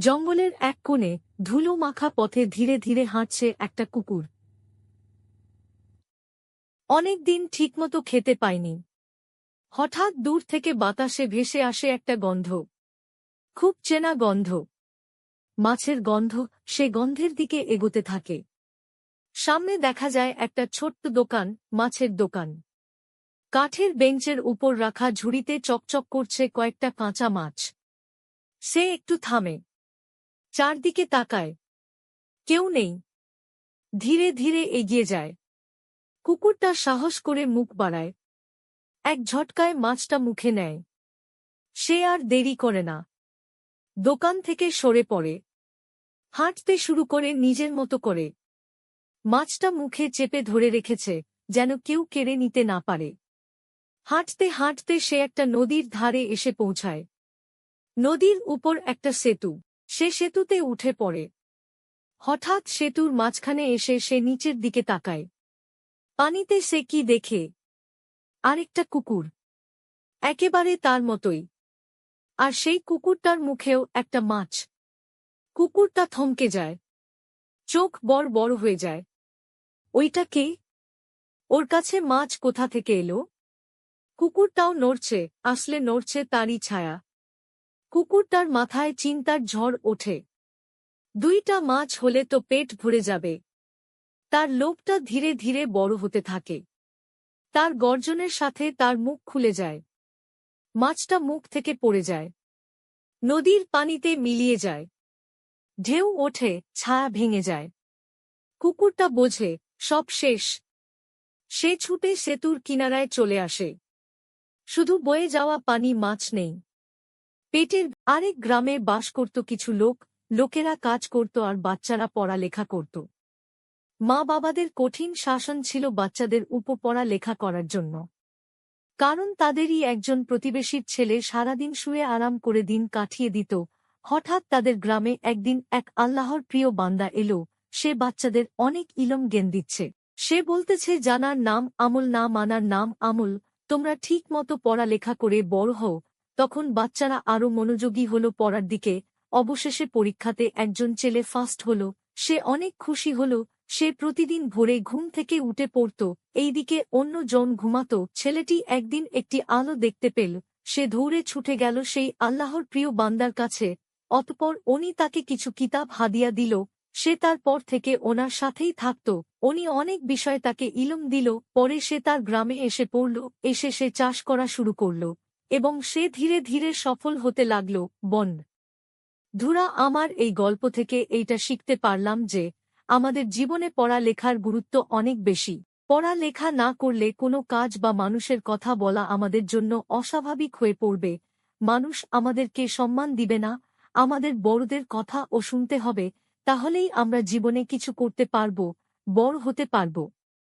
জঙ্গলের এক কোণে ধুলো মাখা পথে ধীরে ধীরে হাঁটছে একটা কুকুর। অনেক দিন ঠিকমতো খেতে পায়নি। হঠাৎ দূর থেকে বাতাসে ভেসে আসে একটা গন্ধ। খুব চেনা গন্ধ। মাছের গন্ধ সে গন্ধের দিকে এগোতে থাকে। সামনে দেখা যায় একটা ছোট্ট দোকান, মাছের দোকান। কাঠের বেঞ্চের উপর রাখা ঝুড়িতে চকচক করছে কয়েকটা কাঁচা মাছ। সে একটু থামে। চারদিকে তাকায়। কেউ নেই। ধীরে ধীরে এগিয়ে যায়। কুকুরটা সাহস করে মুখ বাড়ায়। এক ঝটকায় মাছটা মুখে নেয়। সে আর দেরি করে না। দোকান থেকে সরে পড়ে। হাঁটতে শুরু করে নিজের মতো করে। মাছটা মুখে চেপে ধরে রেখেছে, যেন কেউ কেড়ে নিতে না পারে। হাঁটতে হাঁটতে সে একটা নদীর ধারে এসে পৌঁছায়। নদীর উপর একটা সেতু। সে সেতুতে উঠে পড়ে। হঠাৎ সেতুর মাঝখানে এসে সে নিচের দিকে তাকায়। পানিতে সে কি দেখে? আরেকটা কুকুর। একেবারে তার মতোই। আর সেই কুকুরটার মুখেও একটা মাছ। কুকুরটা থমকে যায়। চোখ বড় বড় হয়ে যায়। ওইটা কে? ওর কাছে মাছ কোথা থেকে এলো? কুকুরটাও নড়ছে, আসলে নড়ছে তারই ছায়া। কুকুরটার মাথায় চিন্তার ঝড় ওঠে। দুইটা মাছ হলে তো পেট ভরে যাবে। তার লোভটা ধীরে ধীরে বড় হতে থাকে। তার গর্জনের সাথে তার মুখ খুলে যায়। মাছটা মুখ থেকে পড়ে যায়। নদীর পানিতে মিলিয়ে যায়। ঢেউ ওঠে, ছায়া ভেঙে যায়। কুকুরটা বোঝে, সব শেষ। সে ছুটে সেতুর কিনারায় চলে আসে। শুধু বয়ে যাওয়া পানি মাছ নেই। পেটের আরেক গ্রামে বাস করত কিছু লোক, লোকেরা কাজ করত আর বাচ্চারা পড়ালেখা করত। মা বাবাদের কঠিন শাসন ছিল বাচ্চাদের উপপড়া লেখা করার জন্য। কারণ তাদেরই একজন প্রতিবেশীর ছেলে সারাদিন শুয়ে আরাম করে দিন কাটিয়ে দিত, হঠাৎ তাদের গ্রামে একদিন এক আল্লাহর প্রিয় বান্দা এলো, সে বাচ্চাদের অনেক ইলম জ্ঞান দিচ্ছে। সে বলতেছে, জানার নাম আমল না মানার নাম আমল, তোমরা ঠিক মতো পড়ালেখা করে বড় হও তখন বাচ্চারা আরও মনোযোগী হল পড়ার দিকে। অবশেষে পরীক্ষাতে একজন ছেলে ফার্স্ট হল। সে অনেক খুশি হল। সে প্রতিদিন ভোরে ঘুম থেকে উঠে পড়ত। এইদিকে অন্য জন ঘুমাত। ছেলেটি একদিন একটি আলো দেখতে পেল। সে দৌড়ে ছুটে গেল সেই আল্লাহর প্রিয় বান্দার কাছে। অতপর উনি তাকে কিছু কিতাব হাদিয়া দিল। সে তার পর থেকে ওনার সাথেই থাকত। উনি অনেক বিষয় তাকে ইলম দিল। পরে সে তার গ্রামে এসে পড়ল। এসে সে চাষ করা শুরু করল। এবং সে ধীরে ধীরে সফল হতে লাগল, বন, ধুরা, আমার এই গল্প থেকে এইটা শিখতে পারলাম যে আমাদের জীবনে পড়া লেখার গুরুত্ব অনেক বেশি। পড়া লেখা না করলে কোনো কাজ বা মানুষের কথা বলা আমাদের জন্য অস্বাভাবিক হয়ে পড়বে। মানুষ আমাদেরকে সম্মান দিবে না, আমাদের বড়দের কথা ও শুনতে হবে, তাহলেই আমরা জীবনে কিছু করতে পারব, বড় হতে পারব।